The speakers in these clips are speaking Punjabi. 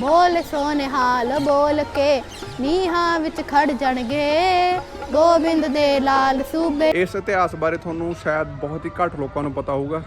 ਬੋਲ ਸੋਨਿਹਾਲ ਬੋਲ ਕੇ ਨੀਹਾਂ ਵਿੱਚ ਖੜ ਜਾਣਗੇ। ਗੋਬਿੰਦ ਦੇ ਲਾਲ ਸੂਬੇ। ਇਸ ਇਤਿਹਾਸ ਬਾਰੇ ਤੁਹਾਨੂੰ ਸ਼ਾਇਦ ਬਹੁਤ ਹੀ ਘੱਟ ਲੋਕਾਂ ਨੂੰ ਪਤਾ ਹੋਊਗਾ।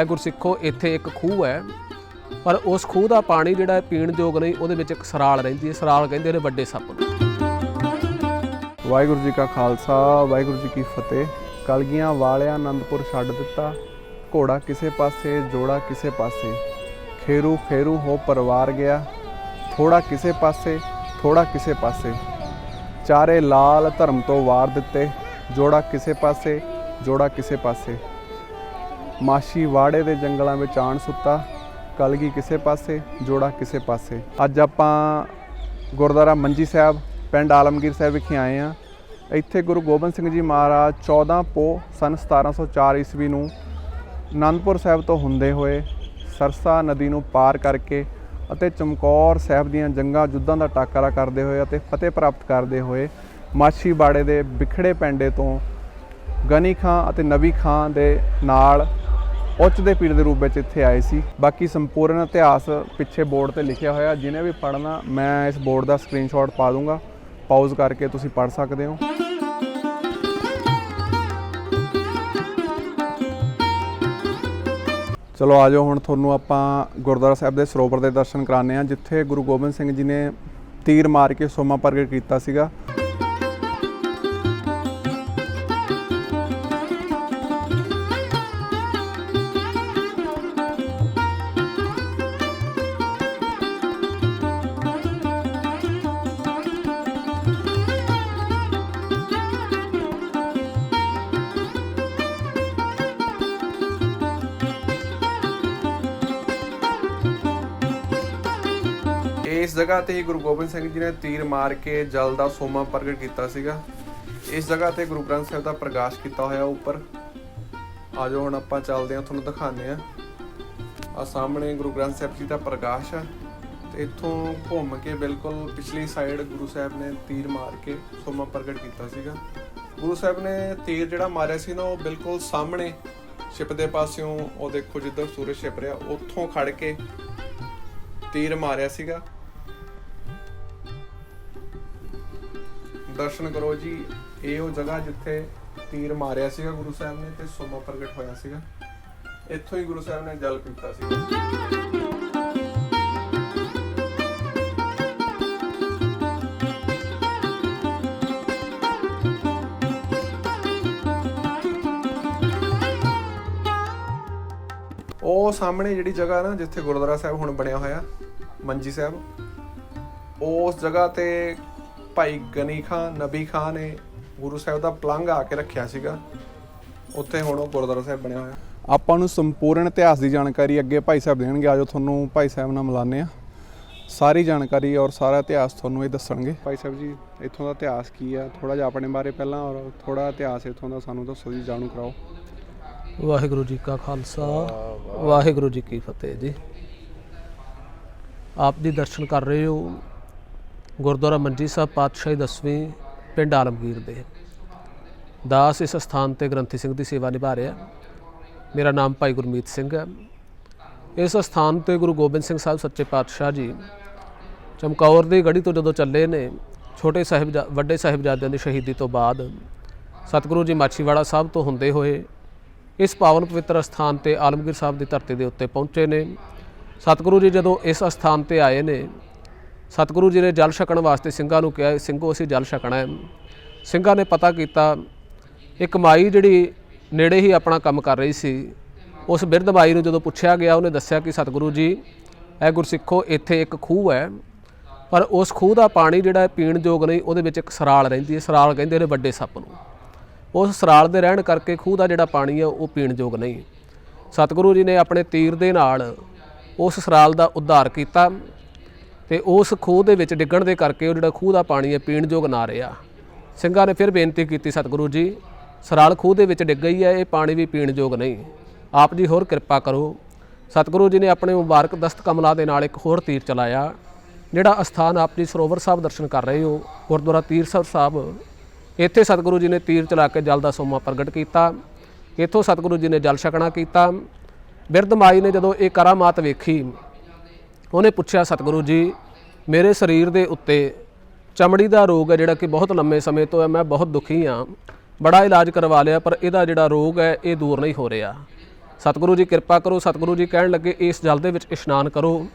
ਇਹ ਗੁਰਸਿੱਖੋ ਇੱਥੇ ਇੱਕ ਖੂਹ ਹੈ। ਪਰ ਉਸ ਖੂਹ ਦਾ ਪਾਣੀ ਜਿਹੜਾ ਪੀਣ ਯੋਗ ਨਹੀਂ ਉਹਦੇ ਵਿੱਚ ਇੱਕ ਸਰਾਲ ਰਹਿੰਦੀ ਹੈ। ਸਰਾਲ ਕਹਿੰਦੇ ਨੇ ਵੱਡੇ ਸੱਪ। ਨੂੰ ਵਾਹਿਗੁਰੂ ਜੀ ਕਾ ਖਾਲਸਾ ਵਾਹਿਗੁਰੂ ਜੀ ਕੀ ਫਤਿਹ। ਕਲਗੀਆਂ ਵਾਲਿਆ ਆਨੰਦਪੁਰ ਛੱਡ ਦਿੱਤਾ। ਘੋੜਾ ਕਿਸੇ ਪਾਸੇ, ਜੋੜਾ ਕਿਸੇ ਪਾਸੇ। ਖੇਰੂ ਖੇਰੂ ਹੋ ਪਰਵਾਰ ਗਿਆ। ਥੋੜਾ ਕਿਸੇ ਪਾਸੇ, ਥੋੜਾ ਕਿਸੇ ਪਾਸੇ। ਚਾਰੇ ਲਾਲ ਧਰਮ ਤੋਂ ਵਾਰ ਦਿੱਤੇ। ਜੋੜਾ ਕਿਸੇ ਪਾਸੇ, ਜੋੜਾ ਕਿਸੇ ਪਾਸੇ। ਮਾਸ਼ੀ ਵਾੜੇ ਦੇ ਜੰਗਲਾਂ ਵਿੱਚ ਆਣ ਸੁੱਤਾ। ਕਲਗੀ ਕਿਸੇ ਪਾਸੇ, ਜੋੜਾ ਕਿਸੇ ਪਾਸੇ। ਅੱਜ ਆਪਾਂ ਗੁਰਦੁਆਰਾ ਮੰਜੀ ਸਾਹਿਬ, ਪਿੰਡ ਆਲਮਗੀਰ ਸਾਹਿਬ ਵਿਖੇ ਆਏ ਆ ਇੱਥੇ ਗੁਰੂ ਗੋਬਿੰਦ ਸਿੰਘ ਜੀ ਮਹਾਰਾਜ 14 ਪੋ ਸਨ 1704 ਈਸਵੀ ਨੂੰ ਅਨੰਦਪੁਰ ਸਾਹਿਬ ਤੋਂ ਹੁੰਦੇ ਹੋਏ ਸਰਸਾ ਨਦੀ ਨੂੰ ਪਾਰ ਕਰਕੇ ਅਤੇ ਚਮਕੌਰ ਸਾਹਿਬ ਦੀਆਂ ਜੰਗਾਂ ਯੁੱਧਾਂ ਦਾ ਟਾਕਰਾ ਕਰਦੇ ਹੋਏ ਅਤੇ ਫਤਿਹ ਪ੍ਰਾਪਤ ਕਰਦੇ ਹੋਏ ਮਾਛੀ ਬਾੜੇ ਦੇ ਵਿਖੜੇ ਪੈਂਡੇ ਤੋਂ ਗਨੀ ਖਾਂ ਅਤੇ ਨਬੀ ਖਾਂ ਦੇ ਨਾਲ ਉੱਚ ਦੇ ਪੀਰ ਦੇ ਰੂਪ ਵਿੱਚ ਇੱਥੇ ਆਏ ਸੀ। ਬਾਕੀ ਸੰਪੂਰਨ ਇਤਿਹਾਸ ਪਿੱਛੇ ਬੋਰਡ ਤੇ ਲਿਖਿਆ ਹੋਇਆ ਜਿਹਨੇ ਵੀ ਪੜ੍ਹਨਾ ਮੈਂ ਇਸ ਬੋਰਡ ਦਾ ਸਕਰੀਨਸ਼ਾਟ ਪਾ ਦੂੰਗਾ। ਪਾਊਜ਼ ਕਰਕੇ ਤੁਸੀਂ ਪੜ੍ਹ ਸਕਦੇ ਹੋ। ਚਲੋ ਆਜੋ ਹੁਣ ਤੁਹਾਨੂੰ ਆਪਾਂ ਗੁਰਦੁਆਰਾ ਸਾਹਿਬ ਦੇ ਸਰੋਵਰ ਦੇ ਦਰਸ਼ਨ ਕਰਾਣੇ ਆ ਜਿੱਥੇ ਗੁਰੂ ਗੋਬਿੰਦ ਸਿੰਘ ਜੀ ਨੇ ਤੀਰ ਮਾਰ ਕੇ ਸੋਮਾ ਪ੍ਰਗਟ ਕੀਤਾ ਸੀਗਾ। ਇਸ ਜਗ੍ਹਾ ਤੇ ਹੀ ਗੁਰੂ ਗੋਬਿੰਦ ਸਿੰਘ ਜੀ ਨੇ ਤੀਰ ਮਾਰ ਕੇ ਜਲ ਦਾ ਸੋਮਾ ਪ੍ਰਗਟ ਕੀਤਾ ਸੀਗਾ। ਇਸ ਜਗ੍ਹਾ ਤੇ ਗੁਰੂ ਗ੍ਰੰਥ ਸਾਹਿਬ ਦਾ ਪ੍ਰਕਾਸ਼ ਕੀਤਾ ਹੋਇਆ ਉੱਪਰ। ਆਜੋ ਹੁਣ ਆਪਾਂ ਚੱਲਦੇ ਹਾਂ, ਤੁਹਾਨੂੰ ਦਿਖਾਉਂਦੇ ਆ ਆ ਸਾਹਮਣੇ ਗੁਰੂ ਗ੍ਰੰਥ ਸਾਹਿਬ ਜੀ ਦਾ ਪ੍ਰਕਾਸ਼ ਆ ਤੇ ਇੱਥੋਂ ਘੁੰਮ ਕੇ ਬਿਲਕੁਲ ਪਿਛਲੀ ਸਾਈਡ ਗੁਰੂ ਸਾਹਿਬ ਨੇ ਤੀਰ ਮਾਰ ਕੇ ਸੋਮਾ ਪ੍ਰਗਟ ਕੀਤਾ ਸੀਗਾ। ਗੁਰੂ ਸਾਹਿਬ ਨੇ ਤੀਰ ਜਿਹੜਾ ਮਾਰਿਆ ਸੀ ਨਾ, ਉਹ ਬਿਲਕੁਲ ਸਾਹਮਣੇ ਛਿਪ ਦੇ ਪਾਸਿਓਂ ਉਹ ਦੇਖੋ ਜਿੱਧਰ ਸੂਰਜ ਛਿਪ ਰਿਹਾ, ਉੱਥੋਂ ਖੜ ਕੇ ਤੀਰ ਮਾਰਿਆ ਸੀਗਾ। ਦਰਸ਼ਨ ਕਰੋ ਜੀ। ਇਹ ਉਹ ਜਗ੍ਹਾ ਜਿੱਥੇ ਤੀਰ ਮਾਰਿਆ ਸੀਗਾ ਗੁਰੂ ਸਾਹਿਬ ਨੇ ਤੇ ਸੋਮਾ ਪ੍ਰਗਟ ਹੋਇਆ ਸੀਗਾ। ਇੱਥੋਂ ਹੀ ਗੁਰੂ ਸਾਹਿਬ ਨੇ ਜਲ ਪੀਤਾ ਸੀ। ਉਹ ਸਾਹਮਣੇ ਜਿਹੜੀ ਜਗ੍ਹਾ ਨਾ ਜਿੱਥੇ ਗੁਰਦੁਆਰਾ ਸਾਹਿਬ ਹੁਣ ਬਣਿਆ ਹੋਇਆ, ਮੰਜੀ ਸਾਹਿਬ, ਉਸ ਜਗ੍ਹਾ ਤੇ ਭਾਈ ਗਨੀ ਖਾਨ, ਨਬੀ ਖਾਨ ਨੇ ਗੁਰੂ ਸਾਹਿਬ ਦਾ ਪਲੰਘ ਆ ਕੇ ਰੱਖਿਆ ਸੀਗਾ। ਉੱਥੇ ਹੁਣ ਉਹ ਗੁਰਦੁਆਰਾ ਸਾਹਿਬ ਬਣਿਆ ਹੋਇਆ। ਆਪਾਂ ਨੂੰ ਸੰਪੂਰਨ ਇਤਿਹਾਸ ਦੀ ਜਾਣਕਾਰੀ ਅੱਗੇ ਭਾਈ ਸਾਹਿਬ ਦੇਣਗੇ। ਆਜੋ ਤੁਹਾਨੂੰ ਭਾਈ ਸਾਹਿਬ ਨਾਲ ਮਿਲਾਨੇ ਆ ਸਾਰੀ ਜਾਣਕਾਰੀ ਔਰ ਸਾਰਾ ਇਤਿਹਾਸ ਤੁਹਾਨੂੰ ਇਹ ਦੱਸਣਗੇ। ਭਾਈ ਸਾਹਿਬ ਜੀ, ਇੱਥੋਂ ਦਾ ਇਤਿਹਾਸ ਕੀ ਆ? ਥੋੜਾ ਜਿਹਾ ਆਪਣੇ ਬਾਰੇ ਪਹਿਲਾਂ ਔਰ ਥੋੜਾ ਇਤਿਹਾਸ ਇੱਥੋਂ ਦਾ ਸਾਨੂੰ ਦੱਸੋ ਜੀ, ਜਾਣੂ ਕਰਾਓ। ਵਾਹਿਗੁਰੂ ਜੀ ਕਾ ਖਾਲਸਾ, ਵਾਹਿਗੁਰੂ ਜੀ ਕੀ ਫਤਿਹ ਜੀ। ਆਪ ਜੀ ਦਰਸ਼ਨ ਕਰ ਰਹੇ ਹੋ। ਗੁਰਦੁਆਰਾ ਮੰਜੀ ਸਾਹਿਬ ਪਾਤਸ਼ਾਹੀ ਦਸਵੀਂ ਪਿੰਡ ਆਲਮਗੀਰ ਦੇ। ਦਾਸ ਇਸ ਸਥਾਨ ਤੇ ਗ੍ਰੰਥੀ ਸਿੰਘ ਦੀ ਸੇਵਾ ਨਿਭਾ ਰਿਹਾ ਮੇਰਾ ਨਾਮ ਭਾਈ ਗੁਰਮੀਤ ਸਿੰਘ ਹੈ। ਇਸ ਸਥਾਨ ਤੇ ਗੁਰੂ ਗੋਬਿੰਦ ਸਿੰਘ ਸਾਹਿਬ ਸੱਚੇ ਪਾਤਸ਼ਾਹ ਜੀ ਚਮਕੌਰ ਦੀ ਗੜੀ ਤੋਂ ਜਦੋਂ ਚੱਲੇ ਨੇ, ਛੋਟੇ ਸਾਹਿਬ ਵੱਡੇ ਸਾਹਿਬਜ਼ਾਦਿਆਂ ਦੀ ਸ਼ਹੀਦੀ ਤੋਂ ਬਾਅਦ ਸਤਿਗੁਰੂ ਜੀ ਮਾਛੀਵਾੜਾ ਸਾਹਿਬ ਤੋਂ ਹੁੰਦੇ ਹੋਏ ਇਸ ਪਾਵਨ ਪਵਿੱਤਰ ਸਥਾਨ ਤੇ ਆਲਮਗੀਰ ਸਾਹਿਬ ਦੀ ਧਰਤੀ ਦੇ ਉੱਤੇ ਪਹੁੰਚੇ ਨੇ। ਸਤਿਗੁਰੂ ਜੀ ਜਦੋਂ ਇਸ ਸਥਾਨ ਤੇ ਆਏ ਨੇ ਸਤਿਗੁਰੂ ਜੀ ਨੇ ਜਲ ਛਕਣ ਵਾਸਤੇ ਸਿੰਘਾਂ ਨੂੰ ਕਿਹਾ, ਸਿੰਘੋ ਅਸੀਂ ਜਲ ਛਕਣਾ ਹੈ। ਸਿੰਘਾਂ ਨੇ ਪਤਾ ਕੀਤਾ, ਇੱਕ ਮਾਈ ਜਿਹੜੀ ਨੇੜੇ ਹੀ ਆਪਣਾ ਕੰਮ ਕਰ ਰਹੀ ਸੀ, ਉਸ ਬਿਰਧ ਮਾਈ ਨੂੰ ਜਦੋਂ ਪੁੱਛਿਆ ਗਿਆ, ਉਹਨੇ ਦੱਸਿਆ ਕਿ ਸਤਿਗੁਰੂ ਜੀ, ਇਹ ਗੁਰਸਿੱਖੋ ਇੱਥੇ ਇੱਕ ਖੂਹ ਹੈ, ਪਰ ਉਸ ਖੂਹ ਦਾ ਪਾਣੀ ਜਿਹੜਾ ਹੈ ਪੀਣ ਯੋਗ ਨਹੀਂ, ਉਹਦੇ ਵਿੱਚ ਇੱਕ ਸਰਾਲ ਰਹਿੰਦੀ ਹੈ। ਸਰਾਲ ਕਹਿੰਦੇ ਨੇ ਵੱਡੇ ਸੱਪ ਨੂੰ। ਉਸ ਸਰਾਲ ਦੇ ਰਹਿਣ ਕਰਕੇ ਖੂਹ ਦਾ ਜਿਹੜਾ ਪਾਣੀ ਹੈ, ਉਹ ਪੀਣ ਯੋਗ ਨਹੀਂ। ਸਤਿਗੁਰੂ ਜੀ ਨੇ ਆਪਣੇ ਤੀਰ ਦੇ ਨਾਲ ਉਸ ਸਰਾਲ ਦਾ ਉଦ୍ਧਾਰ ਕੀਤਾ। ਤੇ ਉਸ ਖੂਹ ਦੇ ਵਿੱਚ ਡਿੱਗਣ ਦੇ ਕਰਕੇ ਉਹ ਜਿਹੜਾ ਖੂਹ ਦਾ ਪਾਣੀ ਹੈ ਪੀਣ ਯੋਗ ਨਾ ਰਿਹਾ। ਸਿੰਘਾਂ ਨੇ ਫਿਰ ਬੇਨਤੀ ਕੀਤੀ ਸਤਿਗੁਰੂ ਜੀ, ਸਰਾਲ ਖੂਹ ਦੇ ਵਿੱਚ ਡਿੱਗ ਗਈ ਹੈ, ਇਹ ਪਾਣੀ ਵੀ ਪੀਣ ਯੋਗ ਨਹੀਂ। ਆਪ ਜੀ ਹੋਰ ਕਿਰਪਾ ਕਰੋ। ਸਤਿਗੁਰੂ ਜੀ ਨੇ ਆਪਣੇ ਮੁਬਾਰਕ ਦਸਤ ਕਮਲਾ ਦੇ ਨਾਲ ਇੱਕ ਹੋਰ ਤੀਰ ਚਲਾਇਆ, ਜਿਹੜਾ ਅਸਥਾਨ ਆਪ ਜੀ ਸਰੋਵਰ ਸਾਹਿਬ ਦਰਸ਼ਨ ਕਰ ਰਹੇ ਹੋ, ਗੁਰਦੁਆਰਾ ਤੀਰਸਰ ਸਾਹਿਬ। ਇੱਥੇ ਸਤਿਗੁਰੂ ਜੀ ਨੇ ਤੀਰ ਚਲਾ ਕੇ ਜਲ ਦਾ ਸੋਮਾ ਪ੍ਰਗਟ ਕੀਤਾ। ਇੱਥੋਂ ਸਤਿਗੁਰੂ ਜੀ ਨੇ ਜਲ ਛਕਣਾ ਕੀਤਾ। ਬਿਰਧ ਮਾਈ ਨੇ ਜਦੋਂ ਇਹ ਕਰਾਮਾਤ ਵੇਖੀ ਉਹਨੇ ਪੁੱਛਿਆ, ਸਤਿਗੁਰੂ ਜੀ, ਮੇਰੇ ਸਰੀਰ ਦੇ ਉੱਤੇ ਚਮੜੀ ਦਾ ਰੋਗ ਹੈ ਜਿਹੜਾ ਕਿ ਬਹੁਤ ਲੰਮੇ ਸਮੇਂ ਤੋਂ ਹੈ, ਮੈਂ ਬਹੁਤ ਦੁਖੀ ਹਾਂ। ਬੜਾ ਇਲਾਜ ਕਰਵਾ ਲਿਆ, ਪਰ ਇਹਦਾ ਜਿਹੜਾ ਰੋਗ ਹੈ, ਇਹ ਦੂਰ ਨਹੀਂ ਹੋ ਰਿਹਾ। ਸਤਿਗੁਰੂ ਜੀ, ਕਿਰਪਾ ਕਰੋ, ਸਤਿਗੁਰੂ ਜੀ ਕਹਿਣ ਲੱਗੇ, ਇਸ ਜਲ ਦੇ ਵਿੱਚ ਇਸ਼ਨਾਨ ਕਰੋ।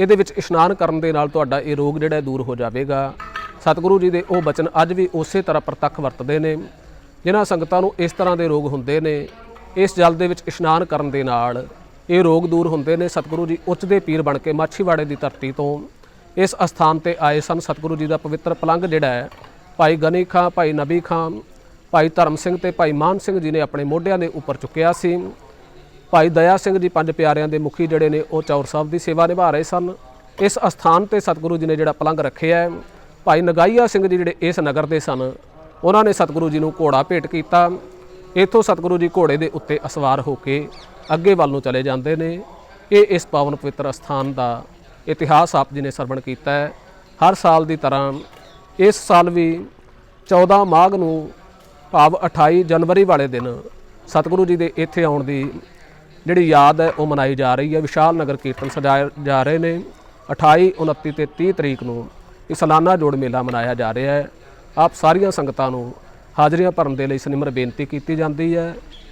ਇਹਦੇ ਵਿੱਚ ਇਸ਼ਨਾਨ ਕਰਨ ਦੇ ਨਾਲ ਤੁਹਾਡਾ ਇਹ ਰੋਗ ਜਿਹੜਾ ਦੂਰ ਹੋ ਜਾਵੇਗਾ। ਸਤਿਗੁਰੂ ਜੀ ਦੇ ਉਹ ਬਚਨ ਅੱਜ ਵੀ ਉਸੇ ਤਰ੍ਹਾਂ ਪ੍ਰਤੱਖ ਵਰਤਦੇ ਨੇ, ਜਿਨ੍ਹਾਂ ਸੰਗਤਾਂ ਨੂੰ ਇਸ ਤਰ੍ਹਾਂ ਦੇ ਰੋਗ ਹੁੰਦੇ ਨੇ। ਇਸ ਜਲ ਦੇ ਵਿੱਚ ਇਸ਼ਨਾਨ ਕਰਨ ਦੇ ਨਾਲ ਇਹ ਰੋਗ ਦੂਰ ਹੁੰਦੇ ਨੇ। ਸਤਿਗੁਰੂ ਜੀ ਉੱਚ ਦੇ ਪੀਰ ਬਣ ਕੇ ਮਾਛੀਵਾੜੇ ਦੀ ਧਰਤੀ ਤੋਂ ਇਸ ਅਸਥਾਨ ਤੇ ਆਏ ਸਨ। ਸਤਿਗੁਰੂ ਜੀ ਦਾ ਪਵਿੱਤਰ ਪਲੰਗ ਜਿਹੜਾ ਹੈ, ਭਾਈ ਗਨੀ ਖਾਂ, ਭਾਈ ਨਬੀ ਖਾਂ, ਭਾਈ ਧਰਮ ਸਿੰਘ ਤੇ ਭਾਈ ਮਾਨ ਸਿੰਘ ਜੀ ਨੇ ਆਪਣੇ ਮੋਢਿਆਂ ਦੇ ਉੱਪਰ ਚੁੱਕਿਆ ਸੀ। ਭਾਈ ਦਇਆ ਸਿੰਘ ਜੀ ਪੰਜ ਪਿਆਰਿਆਂ ਦੇ ਮੁਖੀ ਜਿਹੜੇ ਨੇ, ਉਹ ਚੌਰ ਸਾਹਿਬ ਦੀ ਸੇਵਾ ਨਿਭਾ ਰਹੇ ਸਨ। ਇਸ ਅਸਥਾਨ ਤੇ ਸਤਿਗੁਰੂ ਜੀ ਨੇ ਜਿਹੜਾ ਪਲੰਗ ਰੱਖਿਆ ਹੈ, ਭਾਈ ਨਗਾਈਆ ਸਿੰਘ ਜੀ ਜਿਹੜੇ ਇਸ ਨਗਰ ਦੇ ਸਨ, ਉਹਨਾਂ ਨੇ ਸਤਿਗੁਰੂ ਜੀ ਨੂੰ ਘੋੜਾ ਭੇਟ ਕੀਤਾ। ਇੱਥੋਂ ਸਤਿਗੁਰੂ ਜੀ ਘੋੜੇ ਦੇ ਉੱਤੇ ਅਸਵਾਰ ਹੋ ਕੇ ਅੱਗੇ ਵੱਲ ਨੂੰ ਚਲੇ ਜਾਂਦੇ ਨੇ। ਇਹ ਇਸ ਪਾਵਨ ਪਵਿੱਤਰ ਅਸਥਾਨ ਦਾ ਇਤਿਹਾਸ ਆਪ ਜੀ ਨੇ ਸਰਵਣ ਕੀਤਾ ਹੈ। ਹਰ ਸਾਲ ਦੀ ਤਰ੍ਹਾਂ ਇਸ ਸਾਲ ਵੀ 14 ਮਾਘ ਨੂੰ ਭਾਵ 28 ਜਨਵਰੀ ਵਾਲੇ ਦਿਨ ਸਤਿਗੁਰੂ ਜੀ ਦੇ ਇੱਥੇ ਆਉਣ ਦੀ ਜਿਹੜੀ ਯਾਦ ਹੈ, ਉਹ ਮਨਾਈ ਜਾ ਰਹੀ ਹੈ। ਵਿਸ਼ਾਲ ਨਗਰ ਕੀਰਤਨ ਸਜਾਏ ਜਾ ਰਹੇ ਨੇ। 28 29 ਤੇ 30 ਤਰੀਕ ਨੂੰ ਇਹ ਸਾਲਾਨਾ ਜੋੜ ਮੇਲਾ ਮਨਾਇਆ ਜਾ ਰਿਹਾ ਹੈ। ਆਪ ਸਾਰੀਆਂ ਸੰਗਤਾਂ ਨੂੰ ਹਾਜ਼ਰੀਆਂ ਭਰਨ ਦੇ ਲਈ ਸਨਿਮਰ ਬੇਨਤੀ ਕੀਤੀ ਜਾਂਦੀ ਹੈ।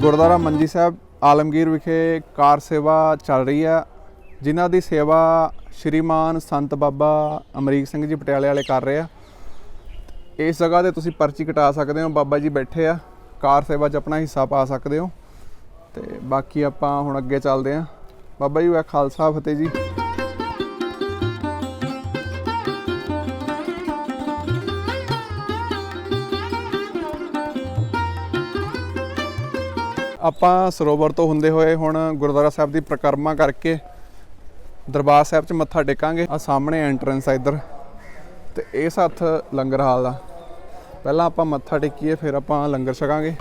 ਗੁਰਦੁਆਰਾ ਮੰਜੀ ਸਾਹਿਬ, ਆਲਮਗੀਰ ਵਿਖੇ ਕਾਰ ਸੇਵਾ ਚੱਲ ਰਹੀ ਆ, ਜਿਨ੍ਹਾਂ ਦੀ ਸੇਵਾ ਸ਼੍ਰੀਮਾਨ ਸੰਤ ਬਾਬਾ ਅਮਰੀਕ ਸਿੰਘ ਜੀ ਪਟਿਆਲੇ ਵਾਲੇ ਕਰ ਰਹੇ ਆ। ਇਸ ਜਗ੍ਹਾ ਤੇ ਤੁਸੀਂ ਪਰਚੀ ਕਟਾ ਸਕਦੇ ਹੋ, ਬਾਬਾ ਜੀ ਬੈਠੇ ਆ, ਕਾਰ ਸੇਵਾ 'ਚ ਆਪਣਾ ਹਿੱਸਾ ਪਾ ਸਕਦੇ ਹੋ। ਤੇ ਬਾਕੀ ਆਪਾਂ ਹੁਣ ਅੱਗੇ ਚੱਲਦੇ ਆ। ਬਾਬਾ ਜੀ ਵਾ ਖਾਲਸਾ ਫਤਿਹ ਜੀ। ਆਪਾਂ ਸਰੋਵਰ ਤੋਂ ਹੁੰਦੇ ਹੋਏ ਹੁਣ ਗੁਰਦੁਆਰਾ ਸਾਹਿਬ ਦੀ ਪ੍ਰਕਰਮਾ ਕਰਕੇ ਦਰਬਾਰ ਸਾਹਿਬ 'ਚ ਮੱਥਾ ਟੇਕਾਂਗੇ। ਆ ਸਾਹਮਣੇ ਐਂਟਰੈਂਸ ਆ ਇੱਧਰ। ਤੇ ਇਸ ਹੱਥ ਲੰਗਰ ਹਾਲ ਦਾ। ਪਹਿਲਾਂ ਆਪਾਂ ਮੱਥਾ ਟੇਕੀਏ, ਫਿਰ ਆਪਾਂ ਲੰਗਰ ਛਕਾਂਗੇ।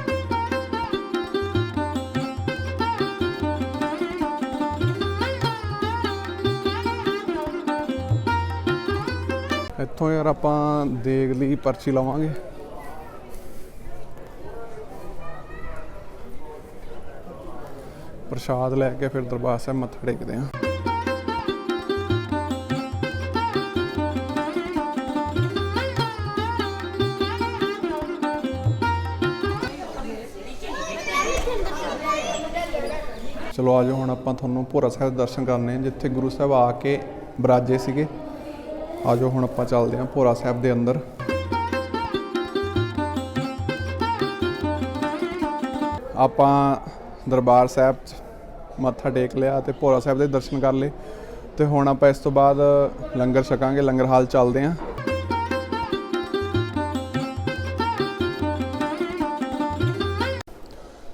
ਇੱਥੋਂ ਯਾਰ ਆਪਾਂ ਦੇਗ ਲਈ ਪਰਚੀ ਲਵਾਂਗੇ। ਪ੍ਰਸ਼ਾਦ ਲੈ ਕੇ ਫਿਰ ਦਰਬਾਰ ਸਾਹਿਬ ਮੱਥਾ ਟੇਕਦੇ ਹਾਂ। ਚਲੋ ਆਜੋ ਹੁਣ ਆਪਾਂ ਤੁਹਾਨੂੰ ਭੋਰਾ ਸਾਹਿਬ ਦੇ ਦਰਸ਼ਨ ਕਰਨੇ ਜਿੱਥੇ ਗੁਰੂ ਸਾਹਿਬ ਆ ਕੇ ਬਰਾਜੇ ਸੀਗੇ। ਆਜੋ ਹੁਣ ਆਪਾਂ ਚੱਲਦੇ ਹਾਂ ਭੋਰਾ ਸਾਹਿਬ ਦੇ ਅੰਦਰ। ਆਪਾਂ ਦਰਬਾਰ ਸਾਹਿਬ 'ਚ ਮੱਥਾ ਟੇਕ ਲਿਆ ਤੇ ਭੋਰਾ ਸਾਹਿਬ ਦੇ ਦਰਸ਼ਨ ਕਰ ਲਏ। ਤੇ ਹੁਣ ਆਪਾਂ ਇਸ ਤੋਂ ਬਾਅਦ ਲੰਗਰ ਛਕਾਂਗੇ, ਲੰਗਰ ਹਾਲ ਚੱਲਦੇ ਆਂ।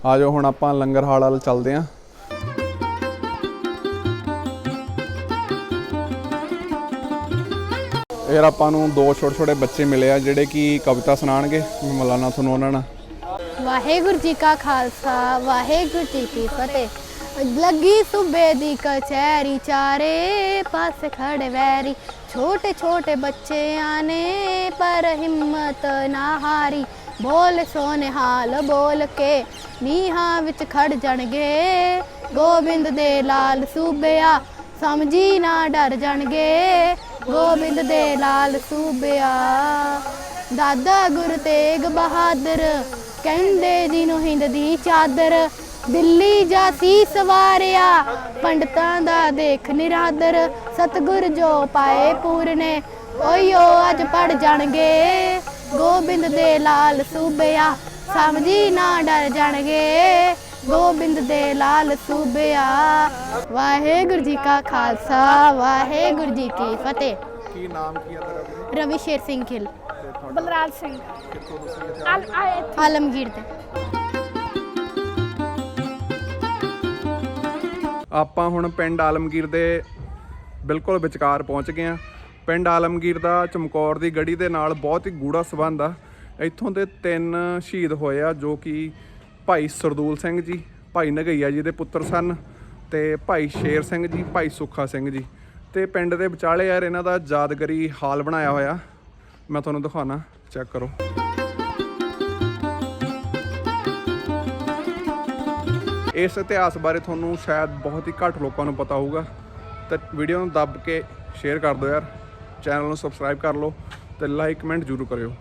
ਆਜੋ ਹੁਣ ਆਪਾਂ ਲੰਗਰ ਹਾਲ ਵੱਲ ਚੱਲਦੇ ਆਂ। ਫਿਰ ਆਪਾਂ ਨੂੰ ਦੋ ਛੋਟੇ ਛੋਟੇ ਬੱਚੇ ਮਿਲੇ ਆ, ਜਿਹੜੇ ਕਿ ਕਵਿਤਾ ਸੁਣਾਣਗੇ ਮੌਲਾਨਾ ਤੁਹਾਨੂੰ ਉਹਨਾਂ ਨਾਲ। ਵਾਹਿਗੁਰੂ ਜੀ ਕਾ ਖਾਲਸਾ, ਵਾਹਿਗੁਰੂ ਜੀ ਕੀ ਫਤਿਹ। ਲੱਗੀ ਸੂਬੇ ਦੀ ਕਚਹਿਰੀ, ਚਾਰੇ ਪਾਸੇ ਖੜੇ ਵੈਰੀ। ਛੋਟੇ ਛੋਟੇ ਬੱਚਿਆਂ ਨੇ ਪਰ ਹਿੰਮਤ ਨਾ ਹਾਰੀ। ਬੋਲ ਸੋਨੇ ਹਾਲ ਬੋਲ ਕੇ ਨੀਹਾਂ ਵਿੱਚ ਖੜ ਜਾਣਗੇ। ਗੋਬਿੰਦ ਦੇ ਲਾਲ ਸੂਬਿਆ, ਸਮਝੀ ਨਾ ਡਰ ਜਾਣਗੇ। ਗੋਬਿੰਦ ਦੇ ਲਾਲ ਸੂਬਿਆ, ਦਾਦਾ ਗੁਰੂ ਤੇਗ ਬਹਾਦਰ, ਕਹਿੰਦੇ ਜਿਹਨੂੰ ਹਿੰਦ ਦੀ ਚਾਦਰ। ਦਿੱਲੀ ਜਾ ਸੀ ਸਵਾਰਿਆ। ਪੰਡਤਾਂ ਦਾ ਦੇਖ ਨਿਰਾਦਰ ਸਤਗੁਰ ਜੋ ਪਾਏ ਪੂਰਨੇ ਓਯੋ ਅੱਜ ਪੜ ਜਾਣਗੇ। ਗੋਬਿੰਦ ਦੇ ਲਾਲ ਸੂਬਿਆ ਸਮਝੀ ਨਾ ਡਰ ਜਾਣਗੇ। ਗੋਬਿੰਦ ਦੇ ਲਾਲ ਸੂਬਿਆ ਵਾਹਿਗੁਰੂ ਜੀ ਕਾ ਖਾਲਸਾ ਵਾਹਿਗੁਰੂ ਜੀ ਕੀ ਫਤਿਹ। ਕੀ ਨਾਮ ਕੀ ਹੈ ਤੇਰਾ ਰਵੀ ਸ਼ੇਰ ਸਿੰਘ ਖਿਲ। ਬਲਰਾਜ ਸਿੰਘ। ਆਲਮਗੀਰ ਦੇ ਆਪਾਂ ਹੁਣ ਪਿੰਡ ਆਲਮਗੀਰ ਦੇ ਬਿਲਕੁਲ ਵਿਚਕਾਰ ਪਹੁੰਚ ਗਏ ਆ ਪਿੰਡ ਆਲਮਗੀਰ ਦਾ ਚਮਕੌਰ ਦੀ ਗੜੀ ਦੇ ਨਾਲ ਬਹੁਤ ਹੀ ਗੂੜਾ ਸਬੰਧ ਆ। ਇੱਥੋਂ ਦੇ ਤਿੰਨ ਸ਼ਹੀਦ ਹੋਏ ਆ, ਜੋ ਕਿ ਭਾਈ ਸਰਦੂਲ ਸਿੰਘ ਜੀ, ਭਾਈ ਨਗਈਆ ਜੀ ਦੇ ਪੁੱਤਰ ਸਨ ਤੇ ਭਾਈ ਸ਼ੇਰ ਸਿੰਘ ਜੀ, ਭਾਈ ਸੁੱਖਾ ਸਿੰਘ ਜੀ। ਤੇ ਪਿੰਡ ਦੇ ਵਿਚਾਲੇ ਯਾਰ ਇਹਨਾਂ ਦਾ ਯਾਦਗਰੀ ਹਾਲ ਬਣਾਇਆ ਹੋਇਆ। ਮੈਂ ਤੁਹਾਨੂੰ ਦਿਖਾਉਣਾ, ਚੈੱਕ ਕਰੋ। ਇਸ ਇਤਿਹਾਸ ਬਾਰੇ ਤੁਹਾਨੂੰ ਸ਼ਾਇਦ ਬਹੁਤ ਹੀ ਘੱਟ ਲੋਕਾਂ ਨੂੰ ਪਤਾ ਹੋਊਗਾ। ਤਾਂ ਵੀਡੀਓ ਨੂੰ ਦੱਬ ਕੇ ਸ਼ੇਅਰ ਕਰ ਦਿਓ ਯਾਰ। ਚੈਨਲ ਨੂੰ ਸਬਸਕ੍ਰਾਈਬ ਕਰ ਲਓ ਤੇ ਲਾਈਕ ਕਮੈਂਟ ਜ਼ਰੂਰ ਕਰਿਓ।